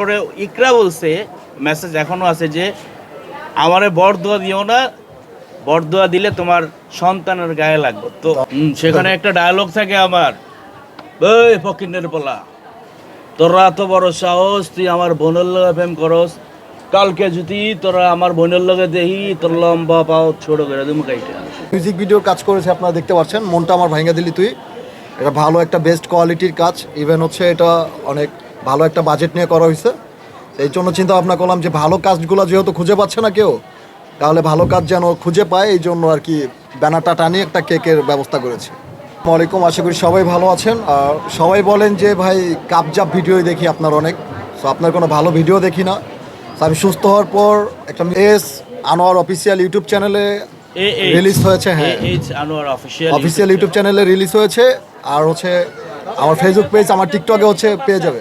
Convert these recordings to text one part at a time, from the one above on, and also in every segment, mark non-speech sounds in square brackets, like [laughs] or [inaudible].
তারপরে ইকরা বলছে মেসেজ এখনও আছে যে, আমারে বরদোয়া দিও না বরদোয়া দিলে তোমার সন্তানের গায়ে লাগবে। তো সেখানে একটা ডায়লগ থাকে আমার। ওই ফকিনের বলা তোরা এত বড় সাহস, তুই আমার বোনের লগে প্রেম করস। কালকে যদি তোরা আমার বোনের লগে দেখি, তোর লম্বা পাও ছোট করে কাইটা। মিউজিক ভিডিও কাজ করেছে, আপনারা দেখতে পাচ্ছেন। মনটা আমার ভাঙা দিলি তুই। এটা ভালো একটা বেস্ট কোয়ালিটির কাজ। ইভেন হচ্ছে এটা অনেক ভালো একটা বাজেট নিয়ে করা হয়েছে এই জন্য চিন্তা ভাবনা করলাম যে ভালো কাজগুলো যেহেতু খুঁজে পাচ্ছে না কেউ তাহলে ভালো কাজ যেন খুঁজে পায় এই জন্য আর কি ব্যানারটা টানিয়ে একটা কেকের ব্যবস্থা করেছি। ওয়ালাইকুম আশা করি সবাই ভালো আছেন। আর সবাই বলেন যে ভাই কাপজাপ ভিডিওই দেখি আপনার অনেক। সো আপনার কোনো ভালো ভিডিও দেখি না। আমি সুস্থ হওয়ার পর একটা এস আনোয়ার অফিসিয়াল ইউটিউব চ্যানেলে রিলিজ হয়েছে হ্যাঁ। অফিসিয়াল ইউটিউব চ্যানেলে রিলিজ হয়েছে। আর হচ্ছে আমার ফেসবুক পেজ আমার টিকটকে হচ্ছে পেয়ে যাবে।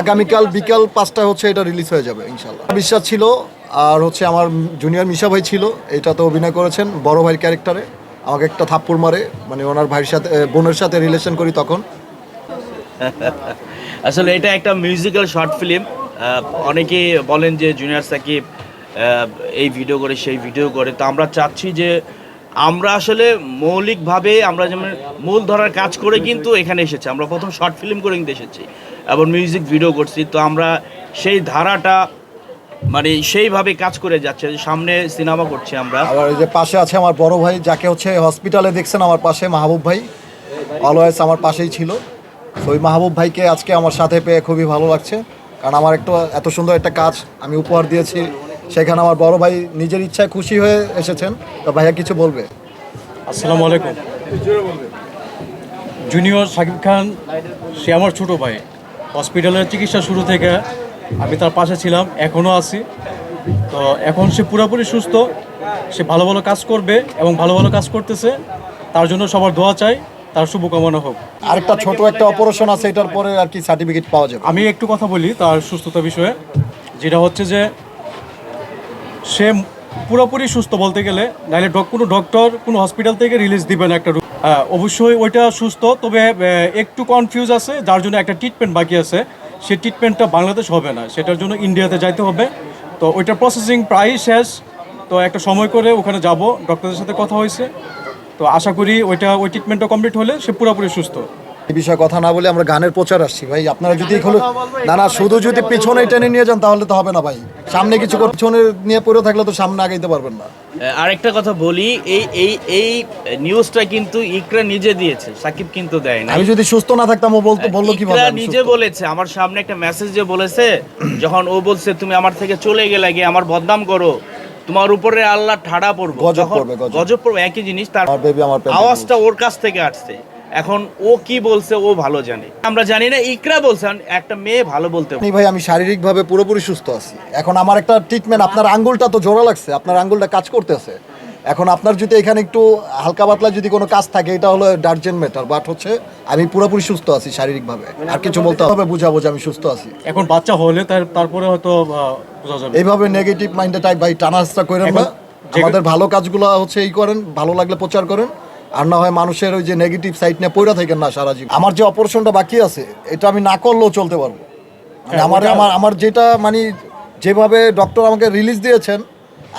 আগামীকাল বিকাল পাঁচটায় হচ্ছে এটা রিলিজ হয়ে যাবে ইনশাল্লাহ বিশ্বাস ছিল, আর হচ্ছে আমার জুনিয়র মিশা ভাই ছিল, এটা তো অভিনয় করেছেন বড় ভাইয়ের ক্যারেক্টারে আমাকে একটা থাপ্পড় মারে মানে ওনার ভাইয়ের সাথে বোনের সাথে রিলেশন করি তখন। [laughs] আসলে এটা একটা মিউজিক্যাল শর্ট ফিল্ম অনেকে বলেন যে জুনিয়র সাকিব এই ভিডিও করে, সেই ভিডিও করে। তো আমরা চাচ্ছি যে আমরা আসলে মৌলিকভাবে আমরা যেমন মূল ধরার কাজ করে কিন্তু এখানে এসেছি। আমরা প্রথম শর্ট ফিল্ম করে কিন্তু এসেছি। এবং মিউজিক ভিডিও করছি তো আমরা সেই ধারাটা মানে সেইভাবে কাজ করে যাচ্ছে সামনে সিনেমা করছি আমরা। আবার এই যে পাশে আছে আমার বড় ভাই যাকে হচ্ছে হসপিটালে দেখছেন আমার পাশে মাহবুব ভাই। অলওয়েজ আমার পাশেই ছিল। তো ওই মাহবুব ভাইকে আজকে আমার সাথে পেয়ে খুবই ভালো লাগছে। কারণ আমার একটা এত সুন্দর একটা কাজ আমি উপহার দিয়েছি। সেখানে আমার বড় ভাই নিজের ইচ্ছায় খুশি হয়ে এসেছেন। তো ভাইয়া কিছু বলবে? আসসালামু আলাইকুম। জুনিয়র সাকিব খান সে আমার ছোট ভাই। হসপিটালের চিকিৎসা শুরু থেকে আমি তার পাশে ছিলাম এখনও আছি। তো এখন সে পুরোপুরি সুস্থ সে ভালো ভালো কাজ করবে এবং ভালো ভালো কাজ করতেছে। তার জন্য সবার দোয়া চাই তার শুভকামনা হোক। আরেকটা ছোট একটা অপারেশন আছে এটার পরে আর কি সার্টিফিকেট পাওয়া যাবে? আমি একটু কথা বলি তার সুস্থতা বিষয়ে যেটা হচ্ছে যে সে পুরোপুরি সুস্থ বলতে গেলে নাহলে কোনো ডক্টর কোনো হসপিটাল থেকে রিলিজ দিবে না একটা অবশ্যই ওইটা সুস্থ, তবে একটু কনফিউজ আছে, যার জন্য একটা ট্রিটমেন্ট বাকি আছে। সে ট্রিটমেন্টটা বাংলাদেশ হবে না, সেটার জন্য ইন্ডিয়াতে যাইতে হবে। তো ওইটা প্রসেসিং প্রায় শেষ। তো একটা সময় করে ওখানে যাব ডক্টরের সাথে কথা হয়েছে। তো আশা করি ওইটা, ওই ট্রিটমেন্টটা কমপ্লিট হলে সে পুরোপুরি সুস্থ। এই বিষয়ে কথা না বলে আমরা গানের প্রচার আসছি। ভাই আপনারা যদি এগুলো না না শুধু যদি পিছনে টেনে নিয়ে যান তাহলে তো হবে না ভাই। সামনে কিছু পিছনে নিয়ে পড়ে থাকলে তো সামনে আগাইতে পারবেন না। আরেকটা কথা বলি এই এই এই নিউজটা কিন্তু ইকরা নিজে দিয়েছে সাকিব কিন্তু দেয় না আমি যদি সুস্থ না থাকতাম ও বলতো বলল কীভাবে ইকরা নিজে বলেছে আমার সামনে একটা মেসেজ যে বলেছে যখন ও বলছে তুমি আমার থেকে চলে গেলে গিয়ে আমার বদনাম করো তোমার উপরে আল্লাহ ঠাড়া পড়ব। গজব যখন- পড়বে, গজব। পড়বে একই জিনিস তার আওয়াজটা ওর কাছ থেকে আসছে। এখন ও কি বলছে ও ভালো জানে। আমরা জানি না ইকরা বলছে একটা মেয়ে ভালো বলতে ভাই আমি শারীরিকভাবে পুরোপুরি সুস্থ আছি। এখন আমার একটা ট্রিটমেন্ট আপনার আঙ্গুলটা তো জোড়া লাগছে আপনার আঙ্গুলটা কাজ করতেছে। এখন আপনার যদি এখানে একটু হালকা পাতলা যদি কোনো কাজ থাকে এটা হলো ডার্জেন ম্যাটার বাট হচ্ছে আমি পুরোপুরি সুস্থ আছি শারীরিকভাবে। আর কিছু বলতে হবে বুঝাবো যে আমি সুস্থ আছি। এখন বাচ্চা হলে তার তারপরে হয়তো বোঝা যাবে। এইভাবে নেগেটিভ মাইন্ডে টাইপ ভাই টানা হাসটা করেন না। আমাদের ভালো কাজগুলো হচ্ছে এই করেন ভালো লাগলে প্রচার করেন। আর না হয় মানুষের ওই যে নেগেটিভ সাইড নিয়ে পড়ে থাকেন না সারা জীবন আমার যে অপারেশনটা বাকি আছে এটা আমি না করলেও চলতে পারব। মানে হ্যাঁ, আমার আমার আমার যেটা মানে যেভাবে ডক্টর আমাকে রিলিজ দিয়েছেন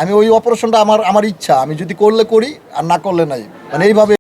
আমি ওই অপারেশনটা আমার আমার ইচ্ছা। আমি যদি করলে করি আর না করলে নাই। মানে এইভাবে